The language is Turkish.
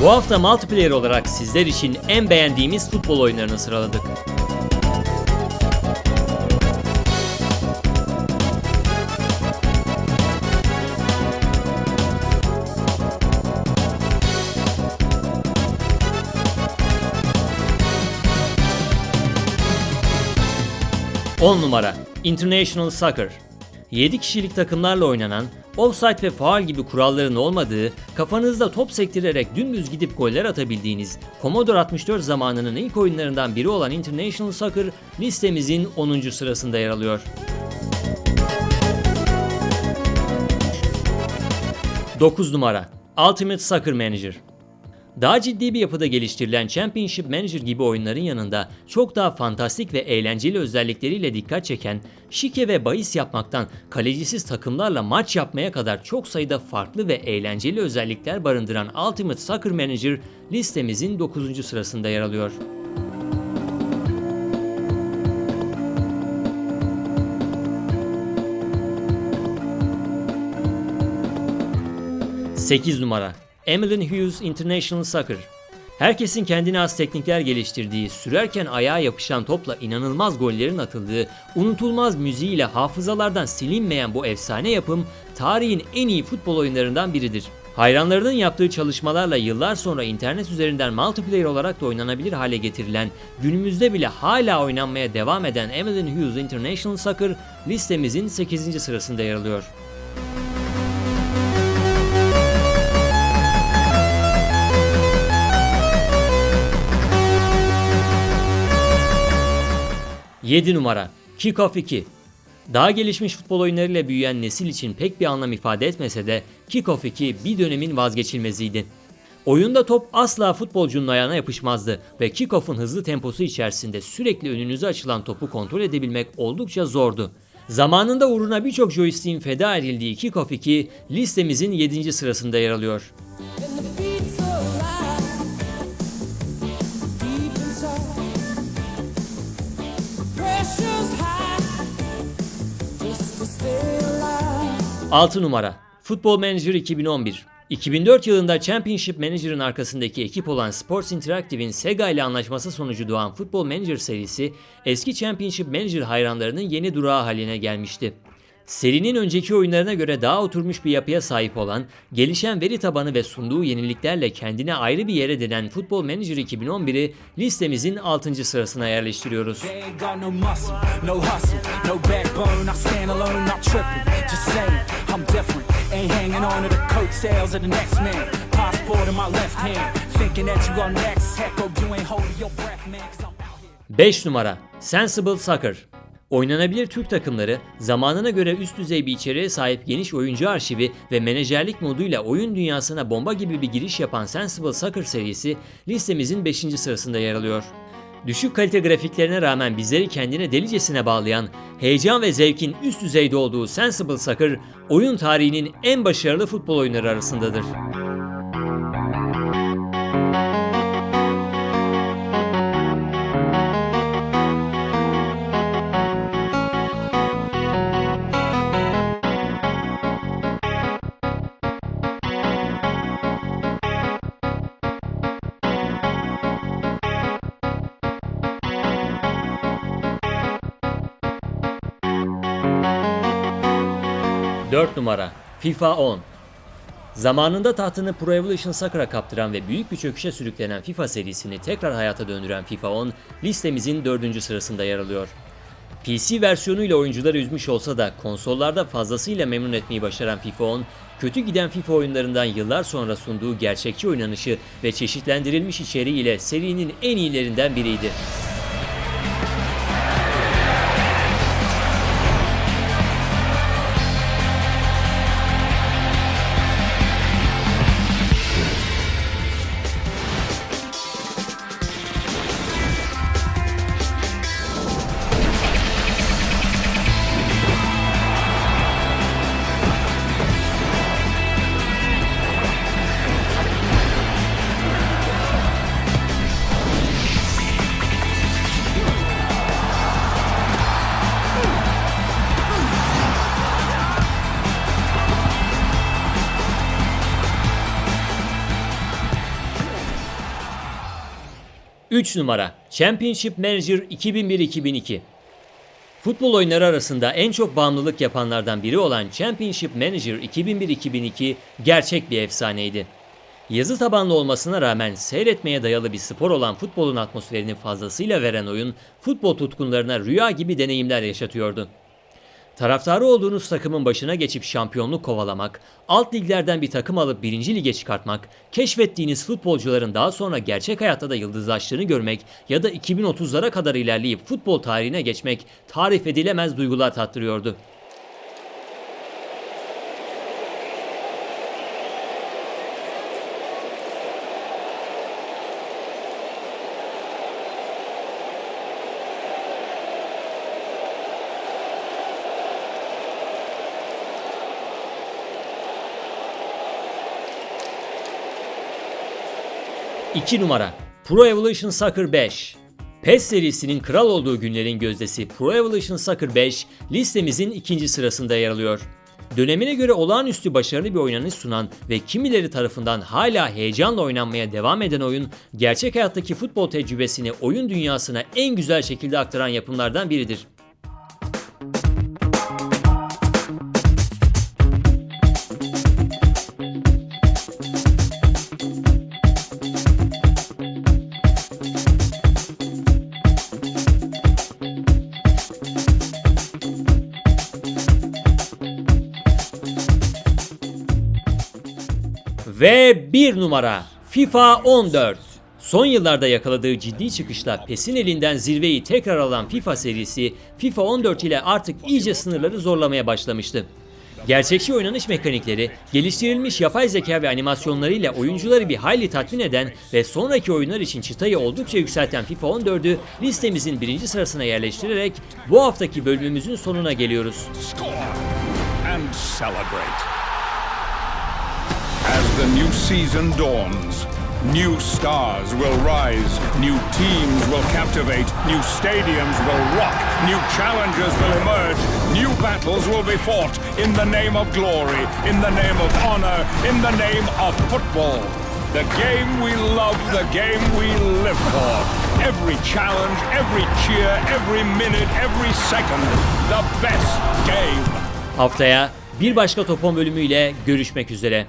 Bu hafta multiplayer olarak sizler için en beğendiğimiz futbol oyunlarını sıraladık. On numara International Soccer 7 kişilik takımlarla oynanan, offside ve faul gibi kuralların olmadığı, kafanızda top sektirerek dümdüz gidip goller atabildiğiniz Commodore 64 zamanının ilk oyunlarından biri olan International Soccer listemizin 10. sırasında yer alıyor. 9 numara Ultimate Soccer Manager daha ciddi bir yapıda geliştirilen Championship Manager gibi oyunların yanında çok daha fantastik ve eğlenceli özellikleriyle dikkat çeken, şike ve bahis yapmaktan kalecisiz takımlarla maç yapmaya kadar çok sayıda farklı ve eğlenceli özellikler barındıran Ultimate Soccer Manager listemizin 9. sırasında yer alıyor. Sekiz numara Emlyn Hughes International Soccer Herkesin kendine has teknikler geliştirdiği, sürerken ayağa yapışan topla inanılmaz gollerin atıldığı, unutulmaz müziğiyle hafızalardan silinmeyen bu efsane yapım, tarihin en iyi futbol oyunlarından biridir. Hayranlarının yaptığı çalışmalarla yıllar sonra internet üzerinden multiplayer olarak da oynanabilir hale getirilen, günümüzde bile hala oynanmaya devam eden Emlyn Hughes International Soccer listemizin 8. sırasında yer alıyor. 7 numara Kickoff 2 Daha gelişmiş futbol oyunlarıyla büyüyen nesil için pek bir anlam ifade etmese de Kickoff 2 bir dönemin vazgeçilmeziydi. Oyunda top asla futbolcunun ayağına yapışmazdı ve kickoff'un hızlı temposu içerisinde sürekli önünüze açılan topu kontrol edebilmek oldukça zordu. Zamanında uğruna birçok joystick'in feda edildiği Kickoff 2 listemizin 7. sırasında yer alıyor. 6 numara Football Manager 2011 2004 yılında Championship Manager'ın arkasındaki ekip olan Sports Interactive'in Sega ile anlaşması sonucu doğan Football Manager serisi eski Championship Manager hayranlarının yeni durağı haline gelmişti. Serinin önceki oyunlarına göre daha oturmuş bir yapıya sahip olan, gelişen veri tabanı ve sunduğu yeniliklerle kendine ayrı bir yere denen Football Manager 2011'i listemizin 6. sırasına yerleştiriyoruz. Different. Ain't hanging on to the coattails of the next man. Passport in my left hand, thinking that you are next. Heck, hope you ain't holding your breath, man. 'cause I'm out here. 5 numara Sensible Soccer Oynanabilir Türk takımları zamanına göre üst düzey bir içeriğe sahip geniş oyuncu arşivi ve menajerlik moduyla oyun dünyasına bomba gibi bir giriş yapan Sensible Soccer serisi listemizin 5. sırasında yer alıyor. Düşük kalite grafiklerine rağmen bizleri kendine delicesine bağlayan, heyecan ve zevkin üst düzeyde olduğu Sensible Soccer, oyun tarihinin en başarılı futbol oyunları arasındadır. Dört numara FIFA 10 Zamanında tahtını Pro Evolution Soccer'a kaptıran ve büyük bir çöküşe sürüklenen FIFA serisini tekrar hayata döndüren FIFA 10 listemizin 4. sırasında yer alıyor. PC versiyonuyla oyuncuları üzmüş olsa da konsollarda fazlasıyla memnun etmeyi başaran FIFA 10, kötü giden FIFA oyunlarından yıllar sonra sunduğu gerçekçi oynanışı ve çeşitlendirilmiş içeriği ile serinin en iyilerinden biriydi. 3 numara Championship Manager 2001-2002 Futbol oyunları arasında en çok bağımlılık yapanlardan biri olan Championship Manager 2001-2002 gerçek bir efsaneydi. Yazı tabanlı olmasına rağmen seyretmeye dayalı bir spor olan futbolun atmosferini fazlasıyla veren oyun, futbol tutkunlarına rüya gibi deneyimler yaşatıyordu. Taraftarı olduğunuz takımın başına geçip şampiyonluk kovalamak, alt liglerden bir takım alıp birinci lige çıkartmak, keşfettiğiniz futbolcuların daha sonra gerçek hayatta da yıldızlaştığını görmek ya da 2030'lara kadar ilerleyip futbol tarihine geçmek tarif edilemez duygular tattırıyordu. İki numara Pro Evolution Soccer 5 PES serisinin kral olduğu günlerin gözdesi Pro Evolution Soccer 5 listemizin ikinci sırasında yer alıyor. Dönemine göre olağanüstü başarılı bir oynanış sunan ve kimileri tarafından hala heyecanla oynanmaya devam eden oyun, gerçek hayattaki futbol tecrübesini oyun dünyasına en güzel şekilde aktaran yapımlardan biridir. Ve bir numara FIFA 14. Son yıllarda yakaladığı ciddi çıkışla PES'in elinden zirveyi tekrar alan FIFA serisi FIFA 14 ile artık iyice sınırları zorlamaya başlamıştı. Gerçekçi oynanış mekanikleri, geliştirilmiş yapay zeka ve animasyonlarıyla oyuncuları bir hayli tatmin eden ve sonraki oyunlar için çıtayı oldukça yükselten FIFA 14'ü listemizin birinci sırasına yerleştirerek bu haftaki bölümümüzün sonuna geliyoruz. score and celebrate. As the new season dawns, new stars will rise, new teams will captivate, new stadiums will rock, new challenges will emerge, new battles will be fought in the name of glory, in the name of honor, in the name of football. The game we love, the game we live for. Every challenge, every cheer, every minute, every second. The best game. Haftaya bir başka Topon bölümüyle görüşmek üzere.